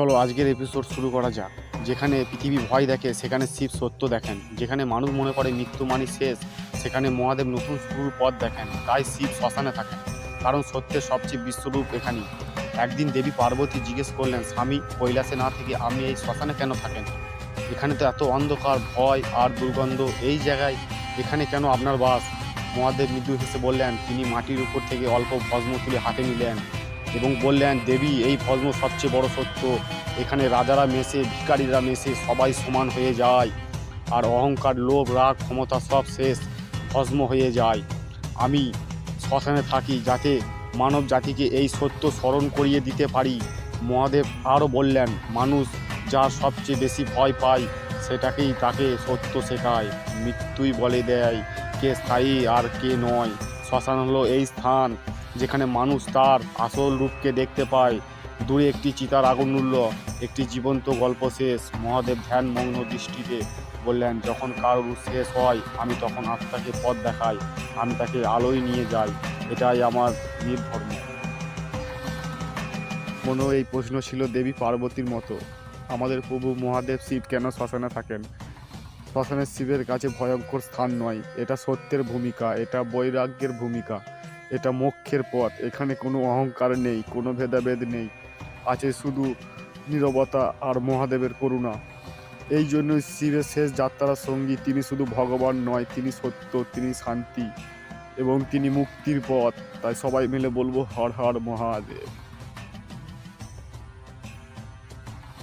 চলো আজকের এপিসোড শুরু করা যাক। যেখানে পৃথিবী ভয় দেখে, সেখানে শিব সত্য দেখেন। যেখানে মানুষ মনে করে মৃত্যু মানি শেষ, সেখানে মহাদেব নতুন শুরুর পথ দেখেন। তাই শিব শ্মশানে থাকেন। কারণ সত্যের সবচেয়ে বিশ্বরূপ এখানেই। একদিন দেবী পার্বতী জিজ্ঞেস করলেন, স্বামী কৈলাসে না থেকে আমি এই শ্মশানে কেন থাকেন? এখানে তো এত অন্ধকার, ভয় আর দুর্গন্ধ। এই জায়গায় এখানে কেন আপনার বাস? মহাদেব মৃদু হেসে বললেন, তিনি মাটির উপর থেকে অল্প ভস্ম তুলে হাতে নিলেন। এবং বললেন, দেবী, এই ভস্ম সবচেয়ে বড় সত্য। এখানে রাজারা মেশে ভিখারিরা মেশে সবাই সমান হয়ে যায়। আর অহংকার, লোভ, রাগ, ক্ষমতা সব শেষ, ভস্ম হয়ে যায়। আমি শ্মশানে থাকি যাতে মানব জাতিকে এই সত্য স্মরণ করিয়ে দিতে পারি। মহাদেব আরও বললেন, মানুষ যা সবচেয়ে বেশি ভয় পায়, সেটাকেই তাকে সত্য শেখায়, মৃত্যুই বলে দেয়, কে স্থায়ী আর কে নয়। শ্মশান হলো এই স্থান। যেখানে মানুষ তার আসল রূপকে দেখতে পায়। দূরে একটি চিতার আগুন উঠল একটি জীবন্ত গল্প শেষ। মহাদেব ধ্যান মগ্ন দৃষ্টিতে বললেন, যখন কারোর শেষ হয়, আমি তখন আত্মাকে পথ দেখাই, আমি তাকে আলোয় নিয়ে যাই। এটাই আমার ধর্ম। মনে এই প্রশ্ন ছিল দেবী পার্বতীর মতো। আমাদের প্রভু মহাদেব শিব কেন শ্মশানে থাকেন? শ্মশানের শিবের কাছে ভয়ঙ্কর স্থান নয়। এটা সত্যের ভূমিকা, এটা বৈরাগ্যের ভূমিকা। এটা মোক্ষের পথ। এখানে কোনো অহংকার নেই, কোনো ভেদাভেদ নেই। আছে শুধু নিরবতা আর মহাদেবের করুণা। এই জন্যই শিবের শেষ যাত্রার সঙ্গী তিনি শুধু ভগবান নয়, তিনি সত্য, তিনি শান্তি এবং তিনি মুক্তির পথ। তাই সবাই মিলে বলব, হর হর মহাদেব।